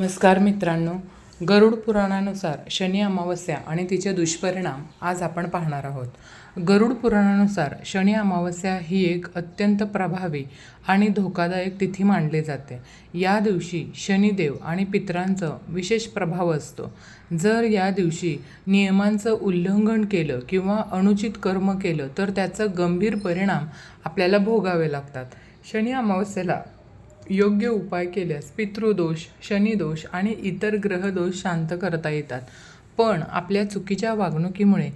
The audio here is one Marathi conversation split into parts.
नमस्कार मित्रांनो गरुड पुराणानुसार शनी अमावस्या आणि तिचे दुष्परिणाम आज आपण पाहणार आहोत. गरुड पुराणानुसार शनी अमावस्या ही एक अत्यंत प्रभावी आणि धोकादायक तिथी मानली जाते. या दिवशी शनिदेव आणि पितरांचं विशेष प्रभाव असतो. जर या दिवशी नियमांचं उल्लंघन केलं किंवा अनुचित कर्म केलं तर त्याचं गंभीर परिणाम आपल्याला भोगावे लागतात. शनी अमावस्येला योग्य उपाय केल्यास पितृदोष शनिदोष आणि इतर ग्रहदोष शांत करता येतात. पण आपल्या चुकीच्या वागणुकीमुळे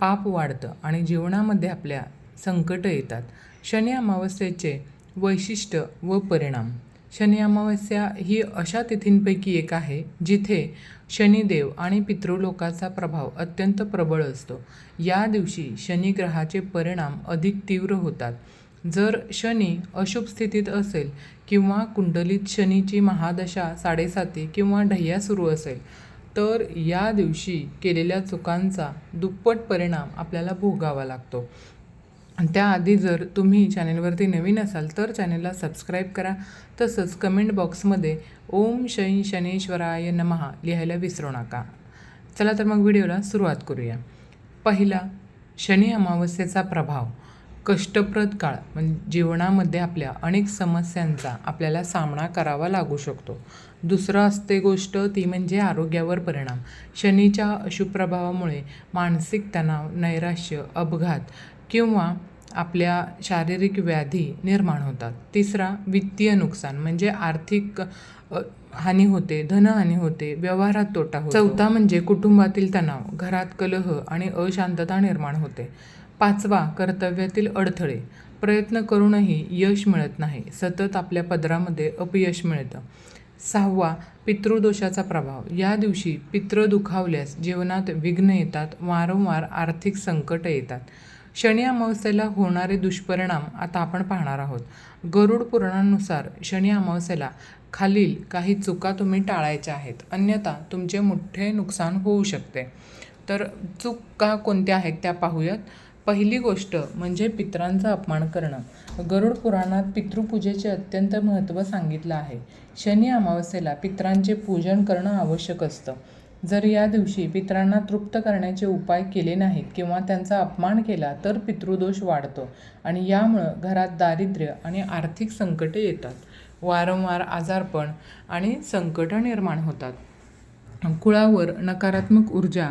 पाप वाढतं आणि जीवनामध्ये आपल्या संकटं येतात. शनी अमावस्येचे वैशिष्ट्य व परिणाम. शनी अमावस्या ही अशा तिथींपैकी एक आहे जिथे शनिदेव आणि पितृलोकाचा प्रभाव अत्यंत प्रबळ असतो. या दिवशी शनिग्रहाचे परिणाम अधिक तीव्र होतात. जर शनी अशुभ स्थितीत असेल किंवा कुंडलीत शनीची महादशा साडेसाती किंवा ढय्या सुरू असेल तर या दिवशी केलेल्या चुकांचा दुप्पट परिणाम आपल्याला भोगावा लागतो. त्याआधी जर तुम्ही चॅनेलवरती नवीन असाल तर चॅनेलला सबस्क्राईब करा. तसंच कमेंट बॉक्समध्ये ओम शैन शनेश्वराय नमहा लिहायला विसरू नका. चला तर मग व्हिडिओला सुरुवात करूया. पहिला शनी अमावस्येचा प्रभाव. कष्टप्रद काळ म्हणजे जीवनामध्ये आपल्या अनेक समस्यांचा आपल्याला सामना करावा लागू शकतो. दुसरं असते गोष्ट ती म्हणजे आरोग्यावर परिणाम. शनीच्या अशुप्रभावामुळे मानसिक तणाव नैराश्य अपघात किंवा आपल्या शारीरिक व्याधी निर्माण होतात. तिसरा वित्तीय नुकसान म्हणजे आर्थिक हानी होते धनहानी होते व्यवहारात तोटा होतो. चौथा म्हणजे कुटुंबातील तणाव घरात कलह आणि अशांतता निर्माण होते. पाचवा कर्तव्यातील अडथळे. प्रयत्न करूनही यश मिळत नाही. सतत आपल्या पदरामध्ये अपयश मिळतं. सहावा पितृदोषाचा प्रभाव. या दिवशी पितृ दुखावल्यास जीवनात विघ्न येतात वारंवार आर्थिक संकट येतात. शनी अमावस्येला होणारे दुष्परिणाम आता आपण पाहणार आहोत. गरुड पुराणानुसार शनी अमावस्येला खालील काही चुका तुम्ही टाळायच्या आहेत. अन्यथा तुमचे मोठे नुकसान होऊ शकते. तर चुका कोणत्या आहेत त्या पाहूयात. पहिली गोष्ट म्हणजे पितरांचा अपमान करणं. गरुड पुराणात पितृपूजेचे अत्यंत महत्त्व सांगितलं आहे. शनी अमावस्येला पितरांचे पूजन करणं आवश्यक असतं. जर या दिवशी पितरांना तृप्त करण्याचे उपाय केले नाहीत किंवा त्यांचा अपमान केला तर पितृदोष वाढतो आणि यामुळं घरात दारिद्र्य आणि आर्थिक संकटे येतात. वारंवार आजारपण आणि संकटं निर्माण होतात. कुळावर नकारात्मक ऊर्जा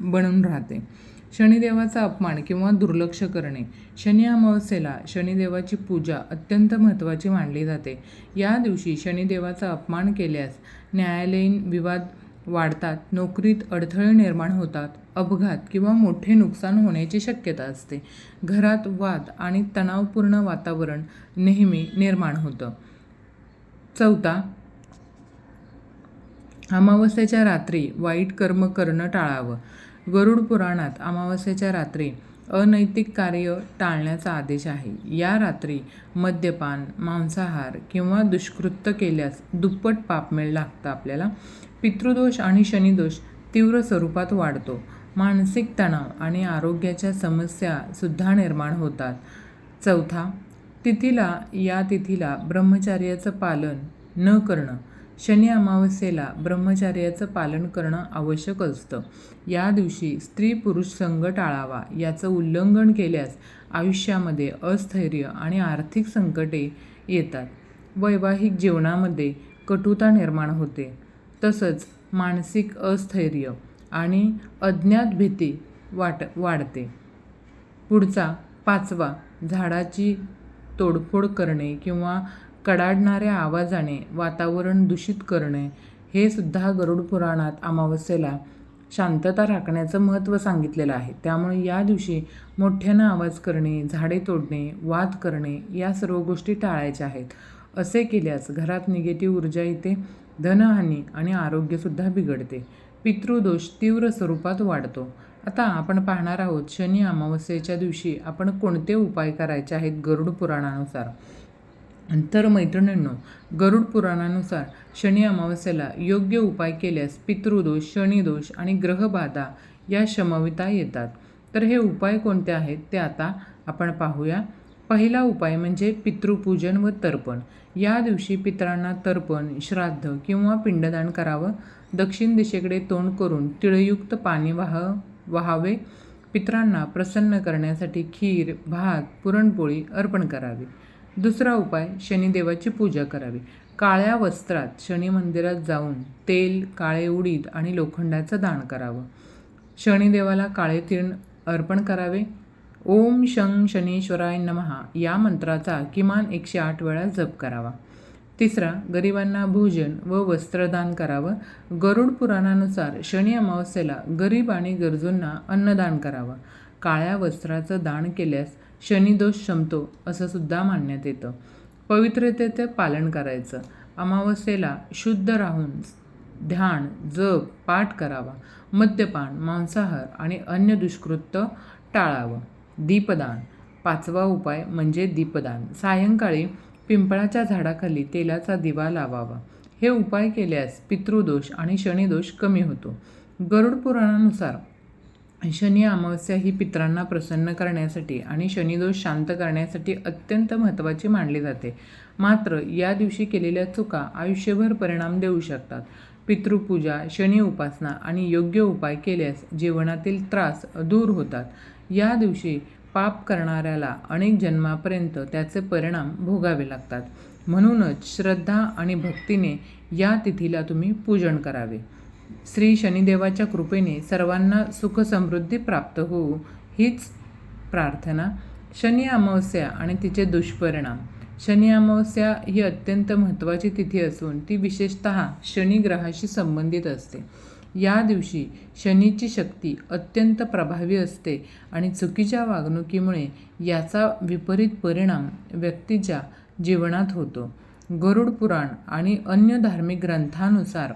बनून राहते. शनिदेवाचा अपमान किंवा दुर्लक्ष करणे. शनी अमावस्येला शनिदेवाची पूजा अत्यंत महत्त्वाची मानली जाते. या दिवशी शनिदेवाचा अपमान केल्यास न्यायालयीन विवाद वाढतात नोकरीत अडथळे निर्माण होतात अपघात किंवा मोठे नुकसान होण्याची शक्यता असते. घरात वाद आणि तणावपूर्ण वातावरण नेहमी निर्माण होतं. चौथा अमावस्येच्या रात्री वाईट कर्म करणं टाळावं. गरुड पुराणात अमावस्येच्या रात्री अनैतिक कार्य टाळण्याचा आदेश आहे. या रात्री मद्यपान मांसाहार किंवा दुष्कृत्य केल्यास दुप्पट पापमेळ लागतं आपल्याला. पितृदोष आणि शनिदोष तीव्र स्वरूपात वाढतो. मानसिक तणाव आणि आरोग्याच्या समस्यासुद्धा निर्माण होतात. चौथा तिथीला या तिथीला ब्रह्मचार्याचं पालन न करणं. शनी अमावस्येला ब्रह्मचार्याचं पालन करणं आवश्यक असतं. या दिवशी स्त्री पुरुष संघ टाळावा याचं उल्लंघन केल्यास आयुष्यामध्ये अस्थैर्य आणि आर्थिक संकटे येतात. वैवाहिक जीवनामध्ये कटुता निर्माण होते. तसंच मानसिक अस्थैर्य आणि अज्ञात भीती वाट वाढते. पुढचा पाचवा झाडाची तोडफोड करणे किंवा कडाडणाऱ्या आवाजाने वातावरण दूषित करणे हे सुद्धा गरुड पुराणात अमावस्येला शांतता राखण्याचं महत्त्व सांगितलेलं आहे. त्यामुळे या दिवशी मोठ्यानं आवाज करणे झाडे तोडणे वाद करणे या सर्व गोष्टी टाळायच्या आहेत. असे केल्यास घरात निगेटिव्ह ऊर्जा येते धनहानी आणि आरोग्यसुद्धा बिघडते. पितृदोष तीव्र स्वरूपात वाढतो. आता आपण पाहणार आहोत शनी अमावस्येच्या दिवशी आपण कोणते उपाय करायचे आहेत गरुड पुराणानुसार? तर मैत्रिणींनो गरुड पुराणानुसार शनी अमावस्येला योग्य उपाय केल्यास पितृदोष शनिदोष आणि ग्रहबाधा या शमविता येतात. तर हे उपाय कोणते आहेत ते आता आपण पाहूया. पहिला उपाय म्हणजे पितृपूजन व तर्पण. या दिवशी पितरांना तर्पण श्राद्ध किंवा पिंडदान करावं. दक्षिण दिशेकडे तोंड करून तिळयुक्त पाणी वाह वाहावे. पितरांना प्रसन्न करण्यासाठी खीर भात पुरणपोळी अर्पण करावी. दुसरा उपाय शनिदेवाची पूजा करावी. काळ्या वस्त्रात शनी मंदिरात जाऊन तेल काळे उडीद आणि लोखंडाचं दान करावं. शनिदेवाला काळे तीर्ण अर्पण करावे. ओम शं शनीश्वराय नमहा या मंत्राचा किमान एकशे आठ वेळा जप करावा. तिसरा गरिबांना भोजन व वस्त्रदान करावं. गरुड पुराणानुसार शनी अमावस्येला गरीब आणि गरजूंना अन्नदान करावं. काळ्या वस्त्राचं दान केल्यास शनिदोष शमतो असं सुद्धा मानण्यात येतं. पवित्रतेचं पालन करायचं. अमावस्येला शुद्ध राहून ध्यान जप पाठ करावा. मद्यपान मांसाहार आणि अन्य दुष्कृत्य टाळावं. दीपदान. पाचवा उपाय म्हणजे दीपदान. सायंकाळी पिंपळाच्या झाडाखाली तेलाचा दिवा लावावा. हे उपाय केल्यास पितृदोष आणि शनिदोष कमी होतो. गरुड पुराणानुसार शनी अमावस्या ही पितरांना प्रसन्न करण्यासाठी आणि शनिदोष शांत करण्यासाठी अत्यंत महत्त्वाची मानली जाते. मात्र या दिवशी केलेल्या चुका आयुष्यभर परिणाम देऊ शकतात. पितृपूजा शनी उपासना आणि योग्य उपाय केल्यास जीवनातील त्रास दूर होतात. या दिवशी पाप करणाऱ्याला अनेक जन्मापर्यंत त्याचे परिणाम भोगावे लागतात. म्हणूनच श्रद्धा आणि भक्तीने या तिथीला तुम्ही पूजन करावे. श्री शनिदेवाच्या कृपेने सर्वांना सुख समृद्धी प्राप्त होऊ हीच प्रार्थना. शनी अमावस्या आणि तिचे दुष्परिणाम. शनी अमावस्या ही अत्यंत महत्त्वाची तिथी असून ती विशेषत शनी ग्रहाशी संबंधित असते. या दिवशी शनीची शक्ती अत्यंत प्रभावी असते आणि चुकीच्या वागणुकीमुळे याचा विपरीत परिणाम व्यक्तीच्या जीवनात होतो. गरुड पुराण आणि अन्य धार्मिक ग्रंथानुसार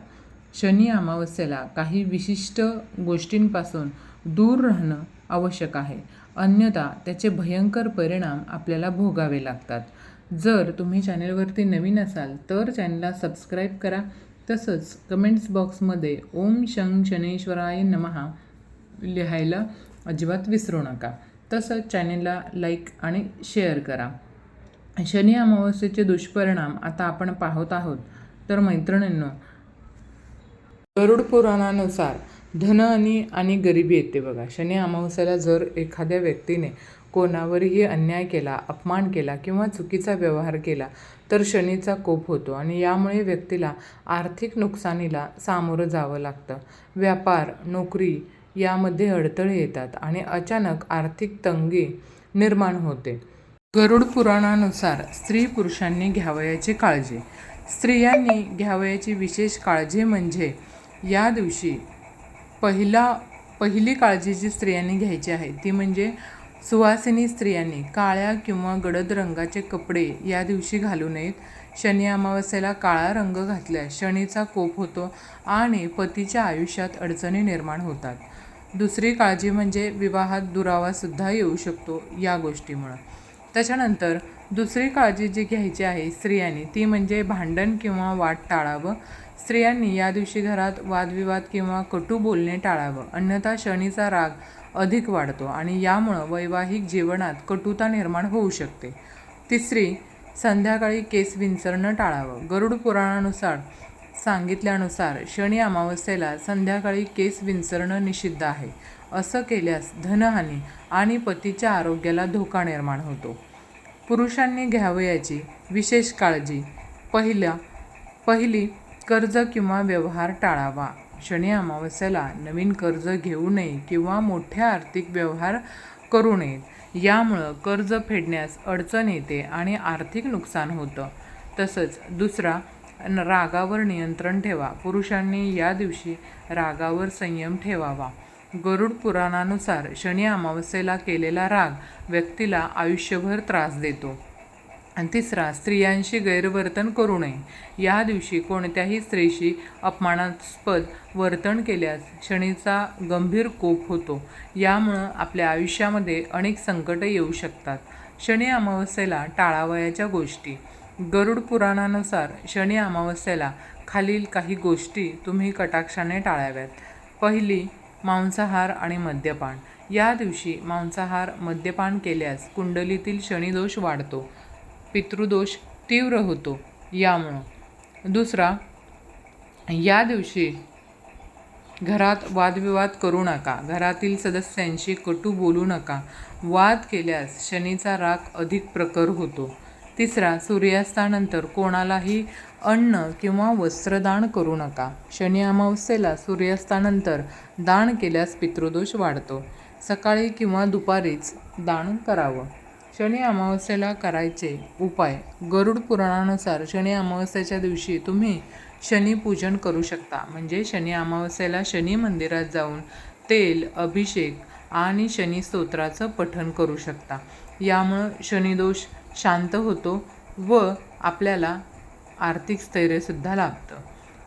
शनी अमावस्येला काही विशिष्ट गोष्टींपासून दूर राहणं आवश्यक आहे. अन्यथा त्याचे भयंकर परिणाम आपल्याला भोगावे लागतात. जर तुम्ही चॅनेलवरती नवीन असाल तर चॅनलला सबस्क्राईब करा. तसंच कमेंट्स बॉक्समध्ये ओम शं शनेश्वराय नमहा लिहायला अजिबात विसरू नका. तसंच चॅनेलला लाईक आणि शेअर करा. शनी अमावस्येचे दुष्परिणाम आता आपण पाहत आहोत. तर मैत्रिणींनो गरुड पुराणानुसार धन आणि आणि गरिबी येते बघा. शनी अमावस्याला जर एखाद्या व्यक्तीने कोणावरही अन्याय केला अपमान केला किंवा चुकीचा व्यवहार केला तर शनीचा कोप होतो आणि यामुळे व्यक्तीला आर्थिक नुकसानीला सामोरं जावं लागतं. व्यापार नोकरी यामध्ये अडथळे येतात आणि अचानक आर्थिक तंगी निर्माण होते. गरुड पुराणानुसार स्त्री पुरुषांनी घ्यावयाची काळजी. स्त्रियांनी घ्यावयाची विशेष काळजी म्हणजे या दिवशी पहिला पहिली काळजी जी स्त्रियांनी घ्यायची आहे ती म्हणजे सुवासिनी स्त्रियांनी काळ्या किंवा गडद रंगाचे कपडे या दिवशी घालू नयेत. शनी अमावस्येला काळा रंग घातल्यास शनीचा कोप होतो आणि पतीच्या आयुष्यात अडचणी निर्माण होतात. दुसरी काळजी म्हणजे विवाहात दुरावासुद्धा येऊ शकतो या गोष्टीमुळं. त्याच्यानंतर दुसरी काळजी जी घ्यायची आहे स्त्रियांनी ती म्हणजे भांडण किंवा वाद टाळावं. स्त्रियांनी या दिवशी घरात वादविवाद किंवा कटू बोलणे टाळावं. अन्यथा शनीचा राग अधिक वाढतो आणि यामुळं वैवाहिक जीवनात कटुता निर्माण होऊ शकते. तिसरी संध्याकाळी केस विंचरणं टाळावं. गरुड पुराणानुसार सांगितल्यानुसार शनी अमावस्येला संध्याकाळी केस विंचरणं निषिद्ध आहे. असं केल्यास धनहानी आणि पतीच्या आरोग्याला धोका निर्माण होतो. पुरुषांनी घ्यावयाची विशेष काळजी पहिल्या पहिली कर्ज किंवा व्यवहार टाळावा. शनी अमावस्येला नवीन कर्ज घेऊ नये किंवा मोठे आर्थिक व्यवहार करू नयेत यामुळं कर्ज फेडण्यास अडचण येते आणि आर्थिक नुकसान होतं. तसंच दुसरा रागावर नियंत्रण ठेवा. पुरुषांनी या दिवशी रागावर संयम ठेवावा. गरुड पुराणानुसार शनी अमावस्येला केलेला राग व्यक्तीला आयुष्यभर त्रास देतो. आणि तिसरा स्त्रियांशी गैरवर्तन करू नये. या दिवशी कोणत्याही स्त्रीशी अपमानास्पद वर्तन केल्यास शनीचा गंभीर कोप होतो. यामुळं आपल्या आयुष्यामध्ये अनेक संकटं येऊ शकतात. शनी अमावस्येला टाळावयाच्या गोष्टी. गरुड पुराणानुसार शनी अमावस्येला खालील काही गोष्टी तुम्ही कटाक्षाने टाळाव्यात. पहिली मांसाहार आणि मद्यपान. या दिवशी मांसाहार मद्यपान केल्यास कुंडलीतील शनिदोष वाढतो. पितृदोष तीव्र होतो यामुळं. दुसरा या दिवशी घरात वादविवाद करू नका. घरातील सदस्यांशी कटू बोलू नका. वाद केल्यास शनीचा राग अधिक प्रखर होतो. तिसरा सूर्यास्तानंतर कोणालाही अन्न किंवा वस्त्रदान करू नका. शनी अमावस्येला सूर्यास्तानंतर दान केल्यास पितृदोष वाढतो. सकाळी किंवा दुपारीच दान करावं. शनी अमावस्येला करायचे उपाय. गरुड पुराणानुसार शनी अमावस्येच्या दिवशी तुम्ही शनी पूजन करू शकता. म्हणजे शनी अमावस्येला शनी मंदिरात जाऊन तेल अभिषेक आणि शनी स्तोत्राचं पठण करू शकता. यामुळं शनिदोष शांत होतो व आपल्याला आर्थिक स्थैर्यसुद्धा लाभतं.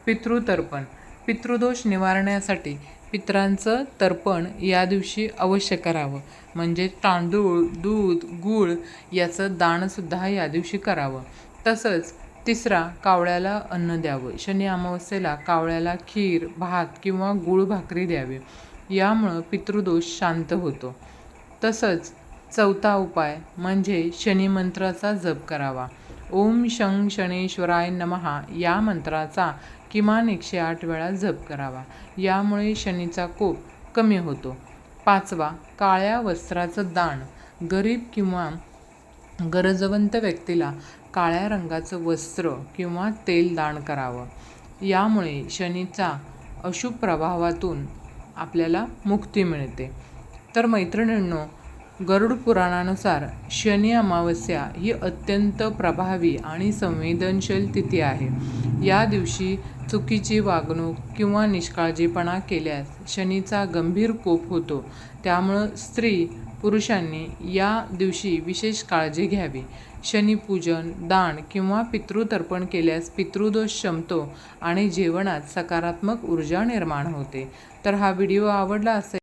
पितृतर्पण. पितृदोष निवारण्यासाठी पितरांचं तर्पण या दिवशी अवश्य करावं. म्हणजे तांदूळ दूध गूळ याचं दानसुद्धा या दिवशी करावं. तसंच तिसरा कावळ्याला अन्न द्यावं. शनी अमावस्येला कावळ्याला खीर भात किंवा गूळ भाकरी द्यावी. यामुळं पितृदोष शांत होतो. तसंच चौथा उपाय म्हणजे शनी मंत्राचा जप करावा. ओम शं शनेश्वराय नमहा या मंत्राचा किमान एकशे आठ वेळा जप करावा. यामुळे शनीचा कोप कमी होतो. पाचवा काळ्या वस्त्राचं दान. गरीब किंवा गरजवंत व्यक्तीला काळ्या रंगाचं वस्त्र किंवा तेल दान करावं. यामुळे शनीचा अशुभ प्रभावातून आपल्याला मुक्ती मिळते. तर मैत्रिणींनो गरुड पुराणानुसार शनी अमावस्या ही अत्यंत प्रभावी आणि संवेदनशील तिथी आहे. या दिवशी चुकीची वागणूक किंवा निष्काळजीपणा केल्यास शनीचा गंभीर कोप होतो. त्यामुळं स्त्री पुरुषांनी या दिवशी विशेष काळजी घ्यावी. शनीपूजन दान किंवा पितृतर्पण केल्यास पितृदोष शमतो आणि जेवणात सकारात्मक ऊर्जा निर्माण होते. तर हा व्हिडिओ आवडला असेल